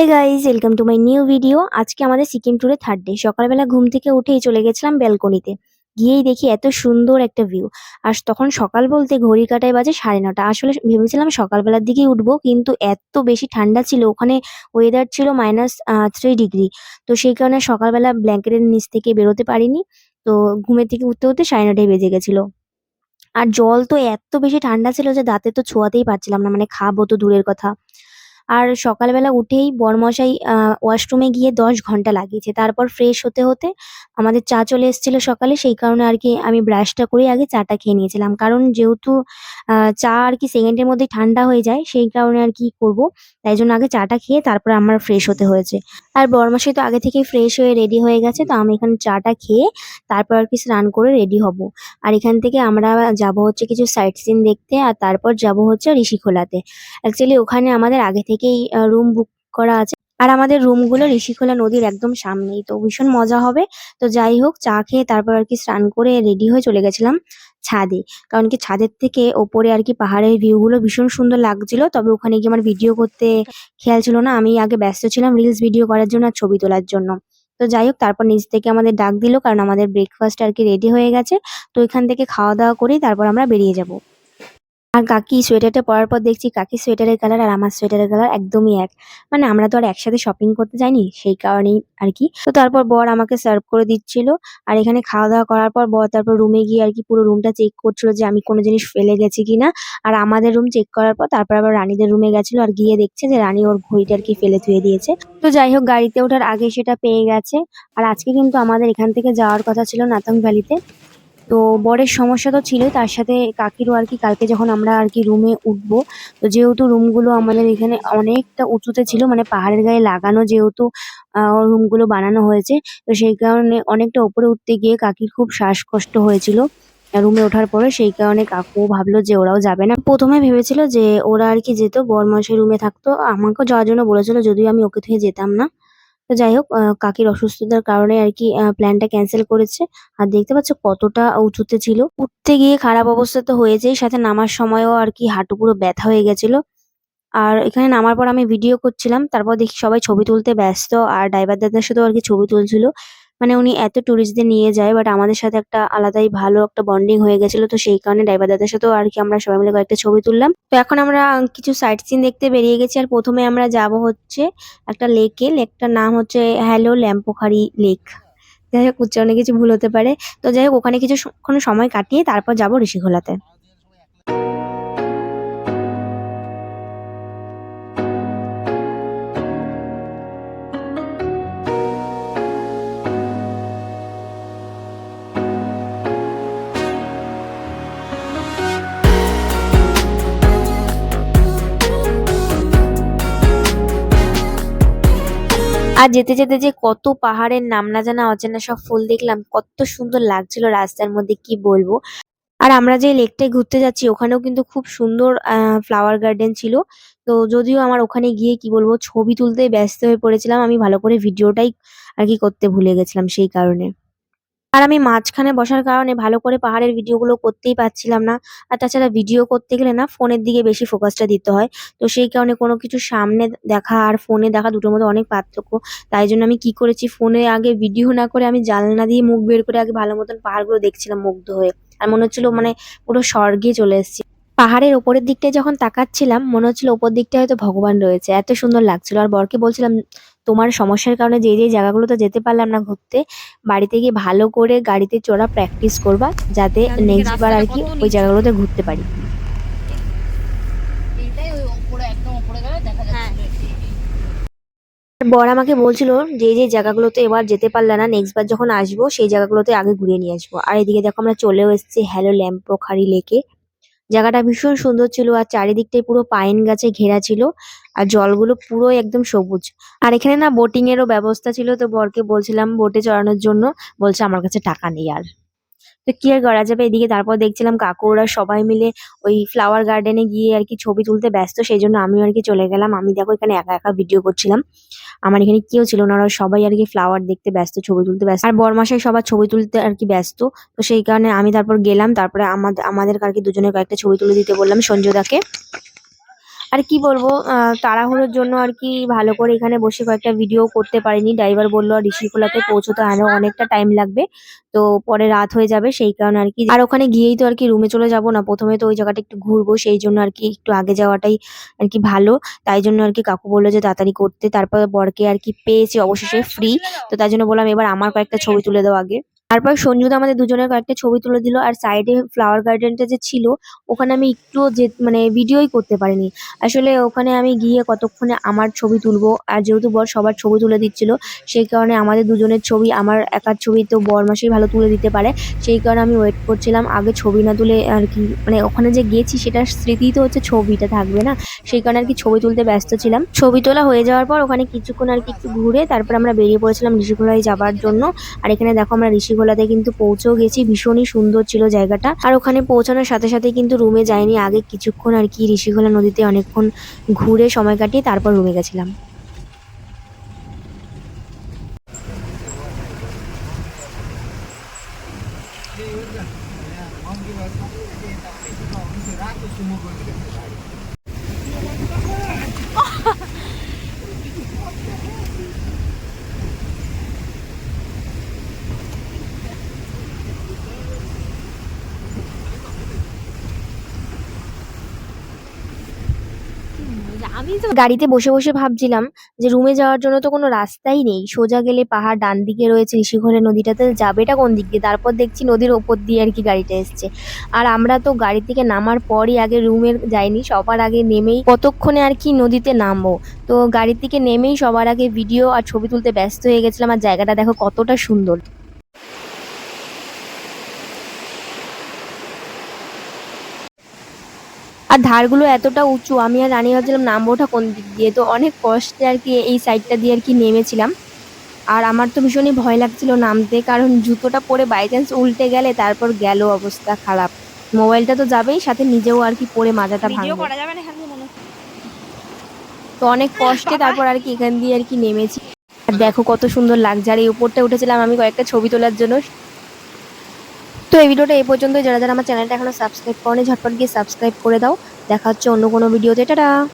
Hey guys welcome to my new video আজকে আমাদের সিকিম ট্যুরে থার্ড ডে সকালবেলা ঘুম থেকে উঠেই চলে গেছিলাম ব্যালকনিতে। গিয়েই দেখি এত সুন্দর একটা ভিউ আর তখন সকাল বলতে ঘড়ি কাটায় বাজে সাড়ে নটা। আসলে ভেবেছিলাম সকালবেলার দিকেই উঠবো, কিন্তু এত বেশি ঠান্ডা ছিল, ওখানে ওয়েদার ছিল মাইনাস থ্রি ডিগ্রি তো সেই কারণে সকালবেলা ব্ল্যাঙ্কেটের নিচ থেকে বেরোতে পারিনি। তো ঘুমের থেকে উঠতে উঠতে সাড়ে নটায় বেজে গেছিল। আর জল তো এত বেশি ঠান্ডা ছিল যে দাঁতে তো ছোঁয়াতেই পারছিলাম না মানে খাব তো দূরের কথা। আর সকালবেলা উঠেই বরমশাই ওয়াশরুমে গিয়ে ১০ ঘণ্টা লাগিয়েছে। তারপর ফ্রেশ হতে, হতে আমাদের চা চলে এসেছিল সকালে সেই কারণে আর কি আমি ব্রাশটা করেই আগে চাটা খেয়ে নিয়েছিলাম। কারণ যেহেতু চা আরকি সেকেন্ডের মধ্যে ঠান্ডা হয়ে যায় সেই কারণে আর কি করব। তাই জন্য আগে চাটা খেয়ে তারপর আমার ফ্রেশ হতে হয়েছে। আর বরমশাই তো আগে থেকেই ফ্রেশ হয়ে রেডি হয়ে গেছে। তো আমি এখানে চাটা খেয়ে তারপর আর কি স্নান করে রেডি হব। আর এখান থেকে আমরা যাব হচ্ছে কিছু সাইট সিন দেখতে আর তারপর যাব হচ্ছে ঋষিখোলাতে। অ্যাকচুয়ালি ওখানে আমাদের আগে থেকেই রুম বুক করা আছে। আর আমাদের রুমগুলো ঋষিখোলা নদীর একদম সামনেই। তো ভীষণ মজা হবে। তো যাই হোক, চা খেয়ে তারপর আরকি স্নান করে রেডি হয়ে চলে গেছিলাম ছাদে। কারণ কি ছাদের থেকে ওপরে আর কি পাহাড়ের ভিউ গুলো ভীষণ সুন্দর লাগছিল। তবে ওখানে গিয়ে আমার ভিডিও করতে খেয়াল ছিল না। আমি আগে ব্যস্ত ছিলাম রিলস ভিডিও করার জন্য আর ছবি তোলার জন্য। তো যাই হোক, তারপর নিচ থেকে আমাদের ডাক দিল, কারণ আমাদের ব্রেকফাস্ট আর কি রেডি হয়ে গেছে। তো এখান থেকে খাওয়া দাওয়া করেই তারপর আমরা বেরিয়ে যাব। আর কাকি সোয়েটারটা পরার পর দেখছি কাকির সোয়েটারের কালার আর আমার সোয়েটারের কালার একদমই এক। মানে আমরা তো আর একসাথে শপিং করতে যাইনি, সেই কারণেই আর কি তো তারপর বর আমাকে সার্ভ করে দিচ্ছিল। আর এখানে খাওয়া-দাওয়া করার পর বর তারপর রুমে গিয়ে আর কি পুরো রুমটা চেক করছিল যে আমি কোনো জিনিস ফেলে গেছি কিনা। আর আমাদের রুম চেক করার পর তারপর আবার রানীদের রুমে গেছিল আর গিয়ে দেখছে যে রানী ওর ঘড়িটা আর কি ফেলে থুয়ে দিয়েছে। তো যাই হোক, গাড়িতে ওঠার আগে সেটা পেয়ে গেছে। আর আজকে কিন্তু আমাদের এখান থেকে যাওয়ার কথা ছিল নাতং ভ্যালিতে। তো বরের সমস্যা তো ছিলই তার সাথে কাকিরও আর কি কালকে যখন আমরা আর কি রুমে উঠবো, তো যেহেতু রুমগুলো আমাদের এখানে অনেকটা উঁচুতে ছিল মানে পাহাড়ের গায়ে লাগানো যেহেতু রুমগুলো বানানো হয়েছে, তো সেই কারণে অনেকটা ওপরে উঠতে গিয়ে কাকির খুব শ্বাসকষ্ট হয়েছিল রুমে ওঠার পরে, সেই কারণে কাকু ভাবলো যে ওরাও যাবে না। প্রথমে ভেবেছিল যে ওরা আর কি যেত, বর মশাই রুমে থাকতো, আমাকেও যাওয়ার জন্য বলেছিল, যদিও আমি ওকে থেকে যেতাম না। তো যাই হোক কাকির অসুস্থতার কারণে আর কি প্ল্যানটা ক্যান্সেল করেছে। আর দেখতে পাচ্ছ কতটা উঁচুতে ছিল। উঠতে গিয়ে খারাপ অবস্থা তো হয়েছেই, সাথে নামার সময়ও আর কি হাঁটু পুরো ব্যথা হয়ে গেছিল। আর এখানে নামার পর আমি ভিডিও করছিলাম। তারপর দেখি সবাই ছবি তুলতে ব্যস্ত, আর ড্রাইভার দাদার সাথেও আর কি ছবি তুলছিল। মানে উনি এত টুরিস্টদের নিয়ে যায় বাট আমাদের সাথে একটা আলাদাই ভালো একটা বন্ডিং হয়ে গেছিল। তো সেই কারণে ড্রাইভার দাদার সাথেও আর কি আমরা সবাই মিলে কয়েকটা ছবি তুললাম। তো এখন আমরা কিছু সাইট সিন দেখতে বেরিয়ে গেছি। আর প্রথমে আমরা যাব হচ্ছে একটা লেকে। লেকটার নাম হচ্ছে হ্যালো ল্যাম্পোখারি লেক। যাই হোক, উচ্চারণে কিছু ভুল হতে পারে। তো যাই হোক, ওখানে কিছুক্ষণ সময় কাটিয়ে তারপর যাব ঋষিখোলাতে। আর যেতে, যেতে যে কত পাহাড়ের নাম না জানা অচেনা সব ফুল দেখলাম, কত সুন্দর লাগছিল রাস্তার মধ্যে কি বলব। আর আমরা যে লেকটায় ঘুরতে যাচ্ছি ওখানেও কিন্তু খুব সুন্দর ফ্লাওয়ার গার্ডেন ছিল। তো যদিও আমার ওখানে গিয়ে কি বলব ছবি তুলতে ব্যস্ত হয়ে পড়েছিলাম। আমি ভালো করে ভিডিওটাই আর কি করতে ভুলে গেছিলাম সেই কারণে। আর আমি মাঝখানে বসার কারণে ভালো করে পাহাড়ের ভিডিও গুলো করতেই পারছিলাম না। আর তাছাড়া ভিডিও করতে গেলে না ফোনের দিকে বেশি ফোকাসটা দিতে হয়। তো সেই কারণে কোনো কিছু সামনে দেখা আর ফোনে দেখা দুটোর মধ্যে অনেক পার্থক্য। তাই জন্য আমি কি করেছি, ফোনে আগে ভিডিও না করে আমি জানলা দিয়ে মুখ বের করে আগে ভালো মতন পাহাড়গুলো দেখছিলাম মুগ্ধ হয়ে। আর মনে হচ্ছিল মানে পুরো স্বর্গে চলে এসেছি। পাহাড়ের ওপরের দিকটায় যখন তাকাচ্ছিলাম, মনে হচ্ছিল ওপর দিকটায় হয়তো ভগবান রয়েছে। এত সুন্দর লাগছিল। আর বরকে বলছিলাম তোমার সমস্যার কারণে যে, যে জায়গাগুলোতে যেতে পারলাম না ঘুরতে, বাড়িতে গিয়ে ভালো করে গাড়িতে চড়া প্র্যাকটিস করবা। যাতে নেক্সট বার আর কি ওই জায়গাগুলোতে ঘুরতে পারি। এইটাই ওই ওপরে একদম ওপরে গেলে দেখা হ্যাঁ। বর আমাকে বলছিল যে, যে জায়গাগুলোতে এবার যেতে পারলে না নেক্সট বার যখন আসব সেই জায়গাগুলোতে আগে ঘুরিয়ে নিয়ে আসব। আর এদিকে দেখো আমরা চলেও এসেছি হ্যালো ল্যাম্প ল্যাম্পোখারি লেকে। জায়গাটা ভীষণ সুন্দর ছিল আর চারিদিকটাই পুরো পাইন গাছে ঘেরা ছিল। আর জলগুলো পুরোই একদম সবুজ। আর এখানে না বোটিং এরও ব্যবস্থা ছিল তো বরকে বলছিলাম বোটে চড়ানোর জন্য। বলছে আমার কাছে টাকা নেই আর। তো কি আর করা যাবে এদিকে তারপর দেখছিলাম কাকু ওরা সবাই মিলে ওই ফ্লাওয়ার গার্ডেনে গিয়ে আর কি ছবি তুলতে ব্যস্ত সেই জন্য আমিও আর কি চলে গেলাম। আমি দেখো এখানে একা, একা ভিডিও করছিলাম। আমার এখানে কেউ ছিল না ওরা সবাই আর কি ফ্লাওয়ার দেখতে ব্যস্ত, ছবি তুলতে ব্যস্ত। আর বরমশাই সবার ছবি তুলতে আর কি ব্যস্ত। তো সেই কারণে আমি তারপর গেলাম। তারপরে আমাদের আমাদেরকে আর কি দুজনের কয়েকটা ছবি তুলে দিতে বললাম সঞ্জয়দাকে। আর কি বলব তাড়াহুড়োর জন্য আর কি ভালো করে এখানে বসে কয়েকটা ভিডিও করতে পারিনি। ড্রাইভার বলল, আর ঋষিখোলাতে পৌঁছতে আরও অনেকটা টাইম লাগবে, তো পরে রাত হয়ে যাবে, সেই কারণে আর কি। আর ওখানে গিয়েই তো আর কি রুমে চলে যাব না, প্রথমে তো ওই জায়গাটা একটু ঘুরবো, সেই জন্য আর কি একটু আগে যাওয়াটাই আর কি ভালো। তাই জন্য আর কি কাকু বলল যে, তাড়াতাড়ি করতে। তারপর বরকে আর কি পেয়েছি, অবশেষে ফ্রি তো তাই জন্য বললাম, এবার আমার কয়েকটা ছবি তুলে দাও আগে। তারপর সঞ্জুদা আমাদের দুজনের কয়েকটা ছবি তুলে দিল, আর সাইডে ফ্লাওয়ার গার্ডেনটা যে ছিল, ওখানে আমি একটুও যে মানে ভিডিওই করতে পারিনি। আসলে ওখানে আমি গিয়ে কতক্ষণে আমার ছবি তুলবো, আর যেহেতু বর সবার ছবি তুলে দিচ্ছিল, সেই কারণে আমাদের দুজনের ছবি, আমার একার ছবি তো বর মাসেই ভালো তুলে দিতে পারে, সেই কারণে আমি ওয়েট করছিলাম। আগে ছবি না তুলে আর কি মানে ওখানে যে গেছি সেটার স্মৃতি তো হচ্ছে ছবিটা থাকবে না, সেই কারণে আর কি ছবি তুলতে ব্যস্ত ছিলাম। ছবি তোলা হয়ে যাওয়ার পর ওখানে কিছুক্ষণ আর কি একটু ঘুরে তারপর আমরা বেরিয়ে পড়েছিলাম ঋষিখোলায় যাওয়ার জন্য, আর এখানে দেখো আমরা ঋষিখোলাতে কিন্তু পৌঁছেও গেছি। ভীষণই সুন্দর ছিল জায়গাটা। আর ওখানে পৌঁছানোর সাথে সাথে কিন্তু রুমে যাইনি। আগে কিছুক্ষণ আর কি ঋষিখোলা নদীতে অনেকক্ষণ ঘুরে সময় কাটিয়ে তারপর রুমে গেছিলাম। আমি তো গাড়িতে বসে বসে ভাবছিলাম যে রুমে যাওয়ার জন্য তো কোনো রাস্তাই নেই। সোজা গেলে পাহাড় ডান দিকে রয়েছে ঋষিখোলা নদীটাতে, যাবেটা কোন দিক দিয়ে? তারপর দেখছি নদীর ওপর দিয়ে আর কি গাড়িটা এসছে। আর আমরা তো গাড়ি থেকে নামার পরই আগে রুমের যাইনি, সবার আগে নেমেই কতক্ষণে আর কি নদীতে নামবো। তো গাড়ি থেকে নেমেই সবার আগে ভিডিও আর ছবি তুলতে ব্যস্ত হয়ে গেছিলাম, আর জায়গাটা দেখো কতটা সুন্দর। আর ধারগুলো এতটা উঁচু আমি আর রানী ভাবছিলাম নামবোটা কোন দিক দিয়ে? তো অনেক কষ্টে আর কি এই সাইডটা দিয়ে আর কি নেমেছিলাম। আর আমার তো ভীষণই ভয় লাগছিল নামতে কারণ জুতোটা পরে বাই চান্স উল্টে গেলে তারপর গেল অবস্থা খারাপ। মোবাইলটা তো যাবেই সাথে নিজেও আর কি পরে মাজাটা ভাঙবে। তো অনেক কষ্টে তারপর আর কি এখান দিয়ে আর কি নেমেছি। আর দেখো কত সুন্দর লাগছে আর এই উপরটা উঠেছিলাম আমি কয়েকটা ছবি তোলার জন্য। তো এই ভিডিওটা এই পর্যন্ত যারা যারা আমার চ্যানেলটা এখনও সাবস্ক্রাইব করেনি, ঝটপট গিয়ে সাবস্ক্রাইব করে দাও। দেখা হচ্ছে অন্য কোনো ভিডিওতে। টাটা!